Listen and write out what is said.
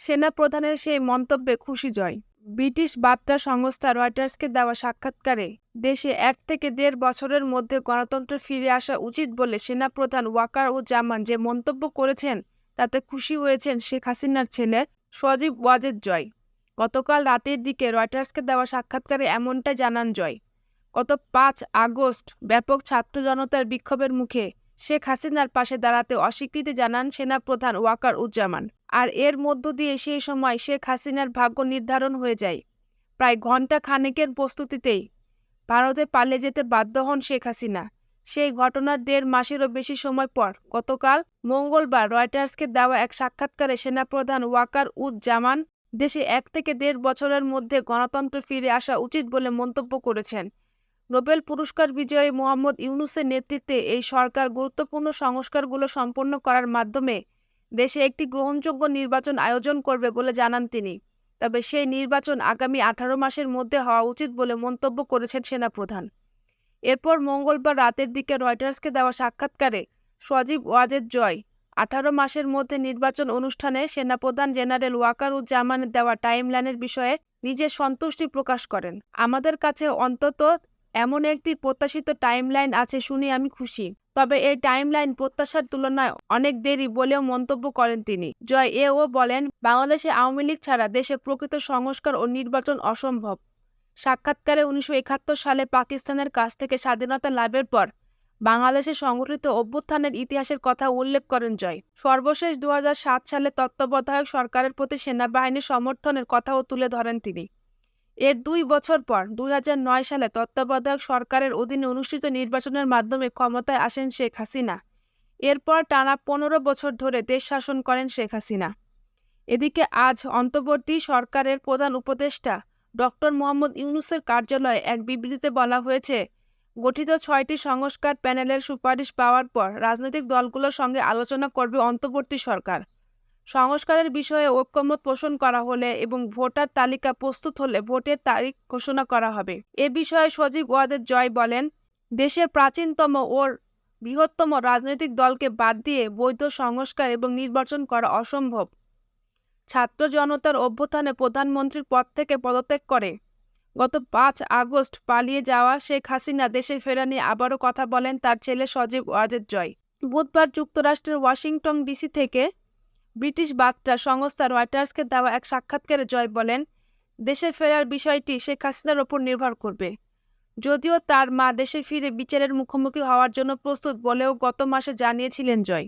সেনাপ্রধানের সেই মন্তব্যে খুশি জয়। ব্রিটিশ বার্তা সংস্থা রয়টার্সকে দেওয়া সাক্ষাৎকারে দেশে এক থেকে দেড় বছরের মধ্যে গণতন্ত্র ফিরে আসা উচিত বলে সেনাপ্রধান ওয়াকার ও জামান যে মন্তব্য করেছেন, তাতে খুশি হয়েছেন শেখ হাসিনার ছেলে সজীব ওয়াজেদ জয়। গতকাল রাতের দিকে রয়টার্সকে দেওয়া সাক্ষাৎকারে এমনটাই জানান জয়। গত পাঁচ আগস্ট ব্যাপক ছাত্র জনতার বিক্ষোভের মুখে শেখ হাসিনার পাশে দাঁড়াতে অস্বীকৃতি জানান সেনাপ্রধান ওয়াকার উজ্জামান আর এর মধ্য দিয়ে সেই সময় শেখ হাসিনার ভাগ্য নির্ধারণ হয়ে যায়। প্রায় ঘণ্টা খানেকের প্রস্তুতিতেই ভারতে পালিয়ে যেতে বাধ্য হন শেখ হাসিনা। সেই ঘটনার দেড় মাসেরও বেশি সময় পর গতকাল মঙ্গলবার রয়টার্সকে দেওয়া এক সাক্ষাৎকারে সেনাপ্রধান ওয়াকার উদ জামান দেশে এক থেকে দেড় বছরের মধ্যে গণতন্ত্র ফিরে আসা উচিত বলে মন্তব্য করেছেন। নোবেল পুরস্কার বিজয়ী মোহাম্মদ ইউনুসের নেতৃত্বে এই সরকার গুরুত্বপূর্ণ সংস্কারগুলো সম্পন্ন করার মাধ্যমে দেশে একটি গ্রহণযোগ্য নির্বাচন আয়োজন করবে বলে জানান তিনি। তবে সেই নির্বাচন আগামী আঠারো মাসের মধ্যে হওয়া উচিত বলে মন্তব্য করেছেন সেনাপ্রধান। এরপর মঙ্গলবার রাতের দিকে রয়টার্সকে দেওয়া সাক্ষাৎকারে সজীব ওয়াজেদ জয় আঠারো মাসের মধ্যে নির্বাচন অনুষ্ঠানে সেনাপ্রধান জেনারেল ওয়াকারুজ্জামানের দেওয়া টাইমলাইনের বিষয়ে নিজের সন্তুষ্টি প্রকাশ করেন। আমাদের কাছে অন্তত এমন একটি প্রত্যাশিত টাইমলাইন আছে শুনে আমি খুশি। তবে এই টাইমলাইন প্রত্যাশার তুলনায় অনেক দেরি বলেও মন্তব্য করেন তিনি। জয় এও বলেন, বাংলাদেশে আওয়ামী লীগ ছাড়া দেশে প্রকৃত সংস্কার ও নির্বাচন অসম্ভব। সাক্ষাৎকারে উনিশশো একাত্তর সালে পাকিস্তানের কাছ থেকে স্বাধীনতা লাভের পর বাংলাদেশে সংগঠিত অভ্যুত্থানের ইতিহাসের কথা উল্লেখ করেন জয়। সর্বশেষ দু হাজার সাত সালে তত্ত্বাবধায়ক সরকারের প্রতি সেনাবাহিনীর সমর্থনের কথাও তুলে ধরেন তিনি। এর দুই বছর পর দুই হাজার নয় সালে তত্ত্বাবধায়ক সরকারের অধীনে অনুষ্ঠিত নির্বাচনের মাধ্যমে ক্ষমতায় আসেন শেখ হাসিনা। এরপর টানা পনেরো বছর ধরে দেশ শাসন করেন শেখ হাসিনা। এদিকে আজ অন্তর্বর্তী সরকারের প্রধান উপদেষ্টা ডক্টর মোহাম্মদ ইউনুসের কার্যালয়ে এক বিবৃতিতে বলা হয়েছে, গঠিত ছয়টি সংস্কার প্যানেলের সুপারিশ পাওয়ার পর রাজনৈতিক দলগুলোর সঙ্গে আলোচনা করবে অন্তর্বর্তী সরকার। সংস্কারের বিষয়ে ঐক্যমত পোষণ করা হলে এবং ভোটার তালিকা প্রস্তুত হলে ভোটের তারিখ ঘোষণা করা হবে। এ বিষয়ে সজীব ওয়াদের জয় বলেন, দেশের প্রাচীনতম ও বৃহত্তম রাজনৈতিক দলকে বাদ দিয়ে বৈধ সংস্কার এবং নির্বাচন করা অসম্ভব। ছাত্র জনতার অভ্যুত্থানে প্রধানমন্ত্রীর পদ থেকে পদত্যাগ করে। গত পাঁচ আগস্ট পালিয়ে যাওয়া শেখ হাসিনা দেশে ফেরা নিয়ে আবারও কথা বলেন তার ছেলে সজীব ওয়াজেদ জয়। বুধবার যুক্তরাষ্ট্রের ওয়াশিংটন ডিসি থেকে ব্রিটিশ বার্তা সংস্থা রয়টার্সকে দেওয়া এক সাক্ষাৎকারে জয় বলেন, দেশে ফেরার বিষয়টি শেখ হাসিনার ওপর নির্ভর করবে। যদিও তার মা দেশে ফিরে বিচারের মুখোমুখি হওয়ার জন্য প্রস্তুত বলেও গত মাসে জানিয়েছিলেন জয়।